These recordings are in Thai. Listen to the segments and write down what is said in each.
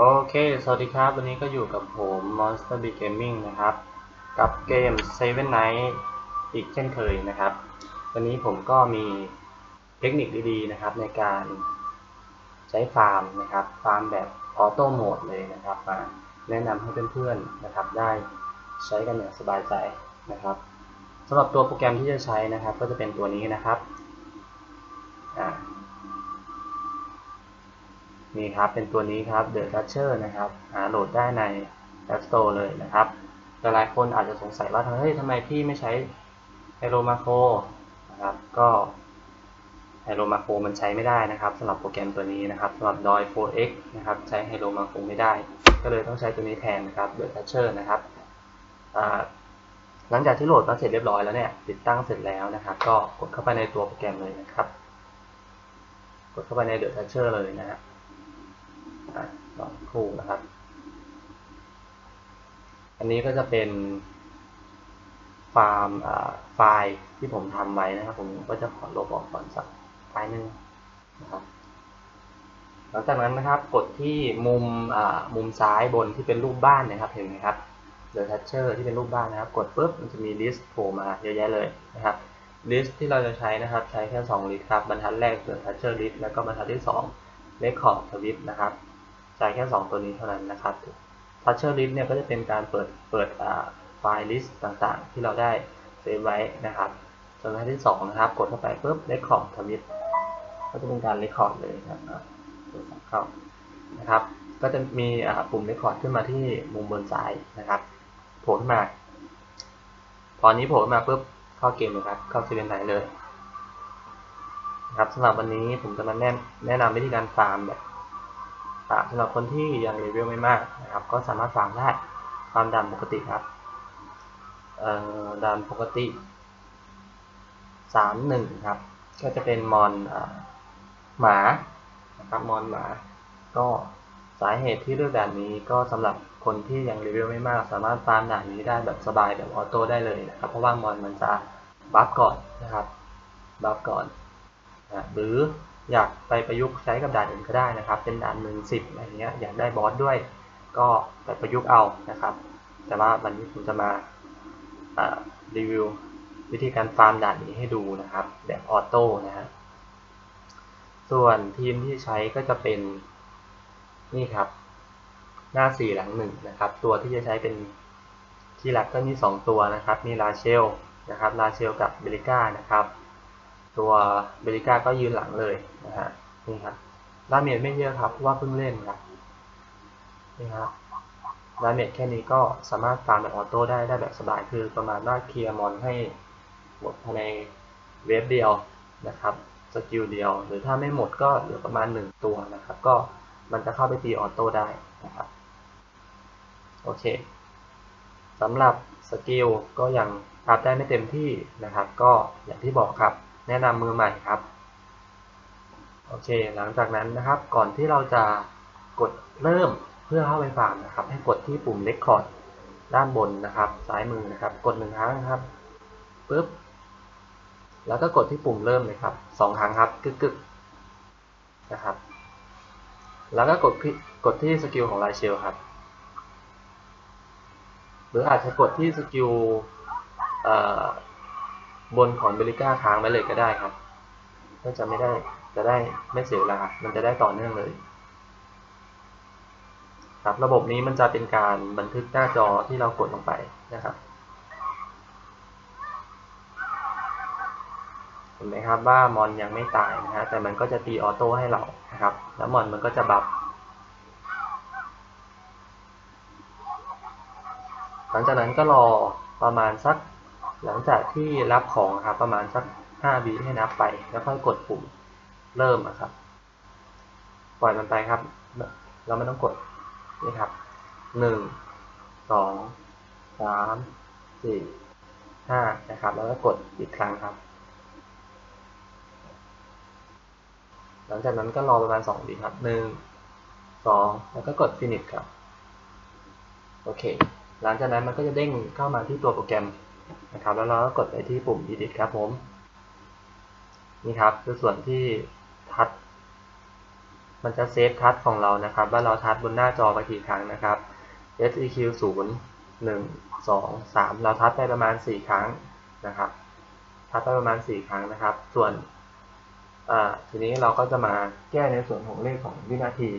โอเค สวัสดีครับ วันนี้ก็อยู่กับผม Monster Big Gaming นะครับ กับเกม Seven Night อีกเช่นเคยนะครับ วันนี้ผมก็มีเทคนิคดีๆนะครับ ในการใช้ฟาร์มนะครับ ฟาร์มแบบออโต้โหมดเลยนะครับ มาแนะนำให้เพื่อนๆนะครับ ได้ใช้กันอย่างสบายใจนะครับสำหรับตัวโปรแกรมที่จะใช้นะครับ ก็จะเป็นตัวนี้นะครับอ่า นี่ครับเป็นตัวนี้ครับ The Toucher นะครับหาโหลดได้ใน App Store เลยนะครับหลายคนอาจจะสงสัยว่าเฮ้ยทำไมพี่ไม่ใช้ Hello Macro นะครับก็ Hello Macro มันใช้ไม่ได้นะครับสำหรับโปรแกรมตัวนี้นะครับสำหรับ DOI 4x นะครับใช้ Hello Macro ไม่ได้ ก็เลยต้องใช้ตัวนี้แทนนะครับ The Toucher นะครับหลังจากที่โหลดมาเสร็จเรียบร้อยแล้วเนี่ยติดตั้งเสร็จแล้วนะครับ ก็กดเข้าไปในตัวโปรแกรมเลยนะครับ กดเข้าไปใน The Toucher เลยนะฮะ สองคู่นะครับ อันนี้ก็จะเป็นฟาร์มไฟล์ที่ผมทำไว้นะครับ ผมก็จะขอลบออกก่อนสักไฟล์หนึ่งนะครับ หลังจากนั้นนะครับกดที่มุมมุมซ้ายบนที่เป็นรูปบ้านนะครับ เห็นไหมครับ The Toucher ที่เป็นรูปบ้านนะครับ กดปุ๊บมันจะมีลิสต์โผล่มาเยอะแยะเลยนะครับลิสต์ที่เราจะใช้นะครับ ใช้แค่2ลิสต์ครับบรรทัดแรก The Toucher list แล้วก็บรรทัดที่2 Record Twist นะครับ ใช้แค่ 2 ตัวนี้เท่านั้นนะครับ Toucher List เนี่ยก็จะเป็นการเปิดเปิดไฟล์ list ต่างๆ ที่เราได้เซฟไว้นะครับส่วนอันที่2นะครับ กดเข้าไปปุ๊บ Record Twist ก็จะเป็นการ Record เลยนะครับตัวสองเข้านะครับ ก็จะมีปุ่ม Record ขึ้นมาที่มุมบนซ้ายนะครับโผล่ขึ้นมา พอนี้โผล่ขึ้นมาปุ๊บเข้าเกมเลยครับ เข้าซีเรียนไหนเลยนะครับสำหรับวันนี้ผมจะมาแนะนำวิธีการฟาร์มแบบ สำหรับคนที่ยังเลเวลไม่มากนะครับ ก็สามารถฟาร์มได้ฟามดันปกติครับดันปกติสามหนึ่งครับ ก็จะเป็นมอนหมานะครับมอนหมา ก็สาเหตุที่เลือกด่านนี้ก็สำหรับคนที่ยังเลเวลไม่มาก สามารถฟาร์มด่านนี้ได้แบบสบายแบบออโต้ได้เลยนะครับเพราะว่ามอนมันจะบัฟก่อนนะครับบัฟก่อนนะหรือ อยากไปประยุกต์ใช้กับด่านอื่นก็ได้นะครับ เป็นด่านหนึ่งสิบอะไรเงี้ยอยากได้บอสด้วย ก็ไปประยุกต์เอานะครับ แต่ว่าวันนี้ผมจะมารีวิววิธีการฟาร์มด่านนี้ให้ดูนะครับ แบบออโต้นะฮะส่วนทีมที่ใช้ก็จะเป็นนี่ครับหน้าสี่หลังหนึ่งนะครับ ตัวที่จะใช้เป็นที่รักก็มีสองตัวนะครับ มีลาเชลนะครับลาเชลกับเบลิก้านะครับ ตัวเบริก้าก็ยืนหลังเลยนะฮะนี่ครับดาเมจไม่เยอะครับเพราะว่าเพิ่งเล่นครับนี่ครับดาเมจแค่นี้ก็สามารถฟามแบบออโต้ได้ได้แบบสบายคือประมาณว่าเคลียร์มอนให้หมดภายในเวฟเดียวนะครับสกิลเดียว หรือถ้าไม่หมดก็เหลือประมาณหนึ่งตัวนะครับ ก็มันจะเข้าไปตีออโต้ได้นะครับโอเคสำหรับสกิลก็ยังอัพได้ไม่เต็มที่นะครับ ก็อย่างที่บอกครับ แนะนำมือใหม่ครับโอเค หลังจากนั้นนะครับ ก่อนที่เราจะกดเริ่มเพื่อเข้าไปฟาร์มนะครับ ให้กดที่ปุ่ม Record ด้านบนนะครับ ซ้ายมือนะครับ กดหนึ่งครั้งครับปุ๊บ แล้วก็กดที่ปุ่มเริ่มเลยครับสองครั้งครับกึกกึกนะครับ แล้วก็กดกดที่สกิลของไลเชลครับ หรืออาจจะกดที่สกิล บนของเบลิก้าค้างไว้เลยก็ได้ครับ ก็จะไม่ได้จะได้ไม่เสียเวลา มันจะได้ต่อเนื่องเลย ครับระบบนี้มันจะเป็นการบันทึกหน้าจอที่เรากดลงไปนะครับเห็นไหมครับว่ามอนยังไม่ตายนะฮะแต่มันก็จะตีออโต้ให้เรานะครับ แล้วมอนมันก็จะบัฟหลังจากนั้นก็รอประมาณสัก หลังจากที่รับของครับประมาณสักห้าวิให้นับไป แล้วค่อยกดปุ่มเริ่มครับ ปล่อยมันไปครับ เราไม่ต้องกดนี่ครับหนึ่งสองสามสี่ห้านะครับ แล้วก็กดอีกครั้งครับ หลังจากนั้นก็รอประมาณสองวิครับหนึ่งสองแล้วก็กด finish ครับ โอเค หลังจากนั้นมันก็จะเด้งเข้ามาที่ตัวโปรแกรม นะครับ แล้วเราก็กดไปที่ปุ่ม edit ครับผม นี่ครับคือส่วนที่ทัดมันจะเซฟทัชของเรานะครับ ว่าเราทัชบนหน้าจอไปกี่ครั้งนะครับ seq 0 1 2 3 เราทัชไปประมาณ 4 ครั้งนะครับ ทัชไปประมาณ 4 ครั้งนะครับ ส่วนทีนี้เราก็จะมาแก้ในส่วนของเลขของวินาที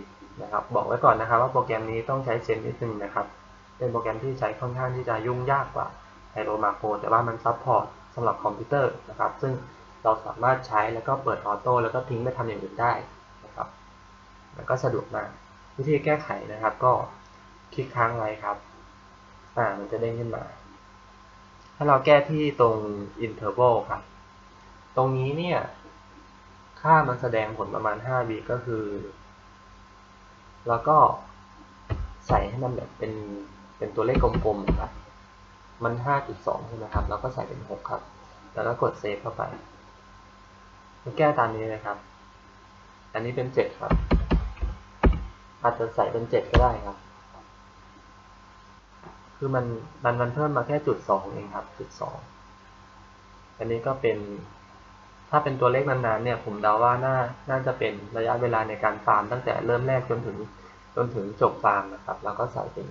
นะครับ บอกไว้ก่อนนะครับว่าโปรแกรมนี้ต้องใช้เซนนิดนึงนะครับ เป็นโปรแกรมที่ใช้ค่อนข้างที่จะยุ่งยากกว่า ไฮโ o มาโคแต่ว่ามันซัพพอร์ตสำหรับคอมพิวเตอร์นะครับ ซึ่งเราสามารถใช้แล้วก็เปิดออโต้แล้วก็ทิ้งไปทำอย่างอื่นได้นะครับแล้วก็สะดวกมาก วิธีแก้ไขนะครับ ก็คลิกค้างไว้ครับ อ่า มันจะเด้งขึ้นมา ถ้าเราแก้ที่ตรง interval ครับ ตรงนี้เนี่ย ค่ามันแสดงผลประมาณ5วิก็คือ แล้วก็ใส่ให้มันแบบเป็นเป็นตัวเลขกลมๆครับ มัน 5.2 ใช่ไหมครับแล้วก็ใส่เป็น 6 ครับ แล้วก็กดเซฟเข้าไปแก้ตามนี้นะครับ อันนี้เป็น 7 ครับ อาจจะใส่เป็น 7 ก็ได้ครับ คือมันมันมันเพิ่มมาแค่จุดสองเองครับ จุดสองอันนี้ก็เป็น ถ้าเป็นตัวเลขนานๆเนี่ย ผมเดาว่าน่า น่าจะเป็นระยะเวลาในการฟาร์มตั้งแต่เริ่มแรกจนถึง จนถึงจบฟาร์มนะครับ แล้วก็ใส่เป็น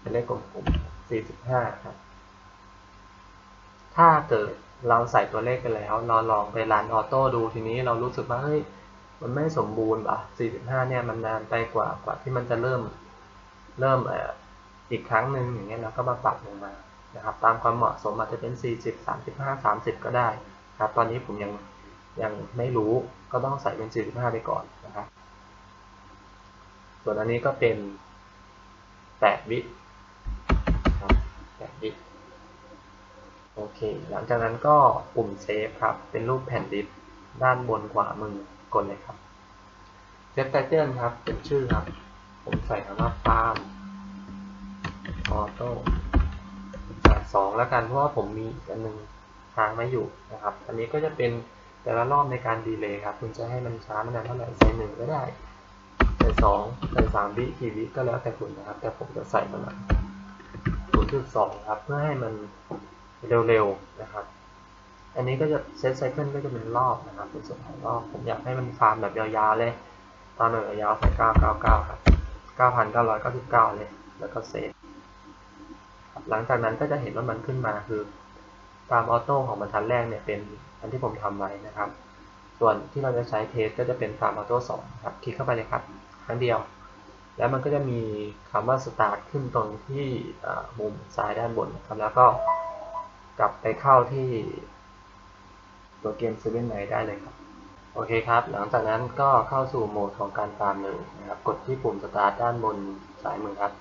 เป็นเลขกลมๆ 45 ครับ ถ้าเกิดเราใส่ตัวเลขไปแล้วเราลองไปรันออโต้ดูทีนี้เรารู้สึกว่าเฮ้ยมันไม่สมบูรณ์ป่ะ 45 เนี่ยมันนานไปกว่ากว่าที่มันจะเริ่มเริ่มเอ่ออีกครั้งหนึ่งอย่างเงี้ยเราก็มาปรับลงมานะครับตามความเหมาะสมอาจจะเป็น 40 35 30 ก็ได้ครับ ตอนนี้ผมยังยังไม่รู้ก็ต้องใส่เป็น 45 ไปก่อนนะครับ ส่วนอันนี้ก็เป็น 8 วิ ครับ8วิโอเค หลังจากนั้นก็ปุ่มเซฟครับ เป็นรูปแผ่นดิสด้านบนขวามือกดเลยครับเซฟไตเติลครับเป็นชื่อครับ ผมใส่คำว่าฟาร์มออโต้ใส่สองแล้วกันเพราะว่าผมมีอันหนึ่งค้างไม่อยู่นะครับ อันนี้ก็จะเป็นแต่ละรอบในการดีเลย์ครับ คุณจะให้มันช้ามันนานเท่าไหร่ใส่หนึ่งก็ได้ใส่สองใส่สามวิกี่วิก็แล้วแต่คุณนะครับ แต่ผมจะใส่ประมาณ ศูนย์จุดสองครับ เพื่อให้มันเร็วๆนะครับ อันนี้ก็จะเซตไซเคิลก็จะเป็นรอบนะครับเป็นส่วนของรอบ ผมอยากให้มันฟาร์มแบบยาวๆเลย ตอนหนึ่งยาวใส่เก้าเก้าเก้าครับเก้าพันเลย แล้วก็เซฟหลังจากนั้นก็จะเห็นว่ามันขึ้นมาคือฟามออโต้ของบรรทัดแรกเนี่ยเป็นอันที่ผมทำไว้นะครับ ส่วนที่เราจะใช้เทสก็จะเป็นฟาร์มออโต้สองครับ คลิกเข้าไปเลยครับ ครั้งเดียว แล้วมันก็จะมีคำว่า start ขึ้นตรงที่มุมซ้ายด้านบนครับ แล้วก็กลับไปเข้าที่ตัวเกม Seven Night ได้เลยครับ โอเคครับ หลังจากนั้นก็เข้าสู่โหมดของการฟาร์มเลยนะครับ กดที่ปุ่ม Start ด้านบนซ้ายมือครับ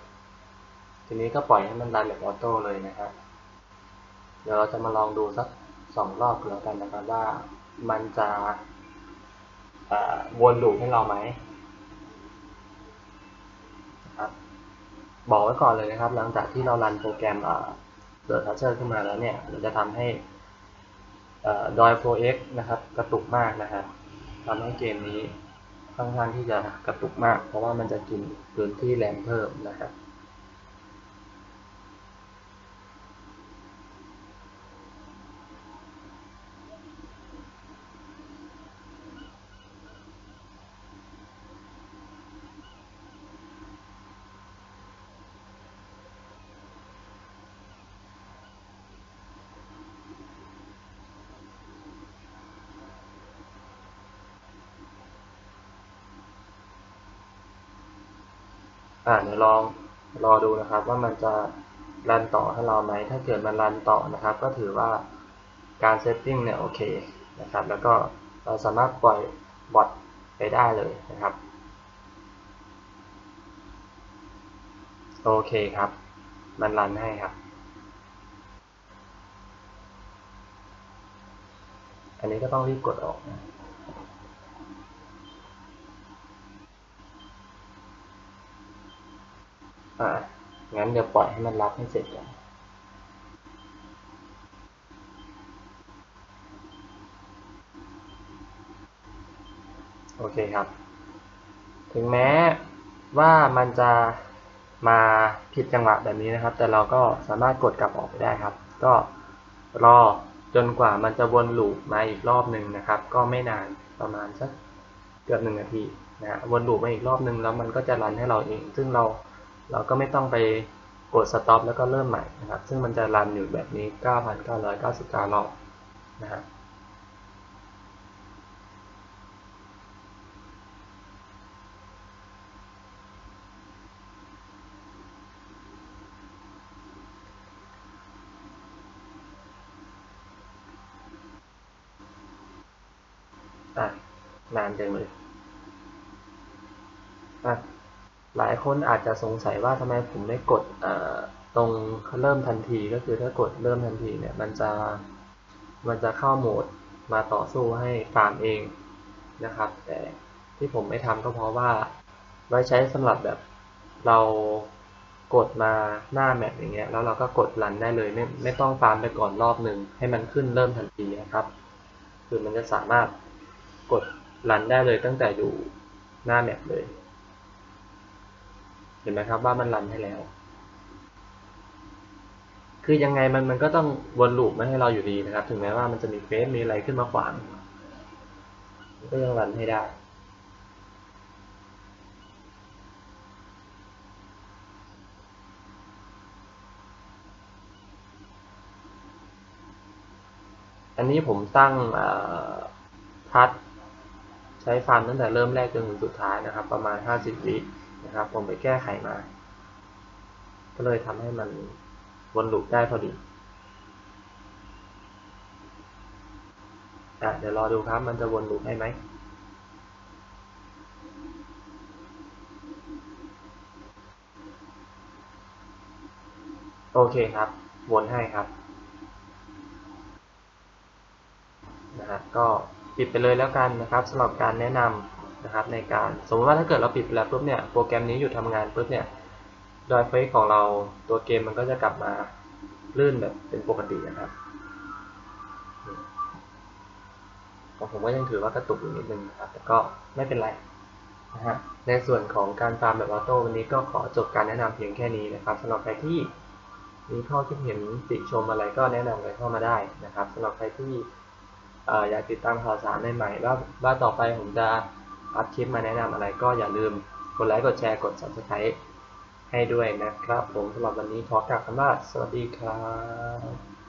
ทีนี้ก็ปล่อยให้มันรันแบบออโต้เลยนะครับ เดี๋ยวเราจะมาลองดูสักสองรอบแล้วกันนะครับว่ามันจะวนลูปให้เราไหม ครับ บอกไว้ก่อนเลยนะครับ หลังจากที่เรารันโปรแกรมเดิร์ทัชเชอร์ขึ้นมาแล้วเนี่ยมันจะทำให้ดอยโฟเอ็กนะครับ กระตุกมากนะครับทำให้เกมนี้ค่อนข้างที่จะกระตุกมาก เพราะว่ามันจะกินพื้นที่แรมเพิ่มนะครับ อ่าเดี๋ยวลองรอดูนะครับ ว่ามันจะรันต่อให้เราไหม ถ้าเกิดมันรันต่อนะครับ ก็ถือว่าการเซตติ้งเนี่ยโอเคนะครับ แล้วก็เราสามารถปล่อยบอทไปได้เลยนะครับ โอเคครับ มันรันให้ครับ อันนี้ก็ต้องรีบกดออกนะ อ่า งั้นเดี๋ยวปล่อยให้มันรับให้เสร็จก่อนโอเคครับ ถึงแม้ว่ามันจะมาผิดจังหวะแบบนี้นะครับ แต่เราก็สามารถกดกลับออกไปได้ครับ ก็รอจนกว่ามันจะวนลูปมาอีกรอบหนึ่งนะครับ ก็ไม่นานประมาณสักเกือบหนึ่งนาทีนะฮะวนลูปมาอีกรอบหนึ่งแล้วมันก็จะรันให้เราเอง ซึ่งเรา เราก็ไม่ต้องไปกด stop แล้วก็เริ่มใหม่นะครับ ซึ่งมันจะรันอยู่แบบนี้ 9,999รอบนะฮะอะนานจังเลยอะ หลายคนอาจจะสงสัยว่าทำไมผมไม่กดตรงเริ่มทันทีก็คือถ้ากดเริ่มทันทีเนี่ยมันจะมันจะเข้าโหมดมาต่อสู้ให้ฟาร์มเองนะครับ แต่ที่ผมไม่ทำก็เพราะว่าไว้ใช้สำหรับแบบเรากดมาหน้าแมปอย่างเงี้ยแล้วเราก็กดรันได้เลยไม่ไม่ต้องฟาร์มไปก่อนรอบหนึ่งให้มันขึ้นเริ่มทันทีนะครับ คือมันจะสามารถกดรันได้เลยตั้งแต่อยู่หน้าแมปเลย เห็นไหมครับว่ามันรันให้แล้ว คือยังไงมันมันก็ต้องวนลูปมาให้เราอยู่ดีนะครับ ถึงแม้ว่ามันจะมีเฟซมีอะไรขึ้นมาขวางก็ยังรันให้ได้อันนี้ผมตั้งทัดใช้ฟันตั้งแต่เริ่มแรกจนถึงสุดท้ายนะครับ ประมาณ 50 วิ นะครับ ผมไปแก้ไขมา ก็เลยทำให้มันวนลูปได้พอดีอะเดี๋ยวรอดูครับ มันจะวนลูปให้ไหมโอเคครับ วนให้ครับ นะฮะก็ปิดไปเลยแล้วกันนะครับสำหรับการแนะนำ นะครับในการสมมติว่าถ้าเกิดเราปิดไปแล้วปุ๊บเนี่ยโปรแกรมนี้หยุดทำงานปุ๊บเนี่ยโดยเฟซของเราตัวเกมมันก็จะกลับมาลื่นแบบเป็นปกตินะครับของผมก็ยังถือว่ากระตุกอยู่นิดนึงนะครับแต่ก็ไม่เป็นไรนะฮะในส่วนของการฟาร์มแบบออโต้วันนี้ก็ขอจบการแนะนำเพียงแค่นี้นะครับสำหรับใครที่มีข้อคิดเห็นติชมอะไรก็แนะนำกันเข้ามาได้นะครับสำหรับใครที่อยากติดตามข่าวสารใหม่ๆว่าว่าต่อไปผมจะ อัพคลิปมาแนะนำอะไรก็อย่าลืมกดไลค์กดแชร์กด subscribe ให้ด้วยนะครับ ผมสำหรับวันนี้ขอกลับคำว่าสวัสดีครับ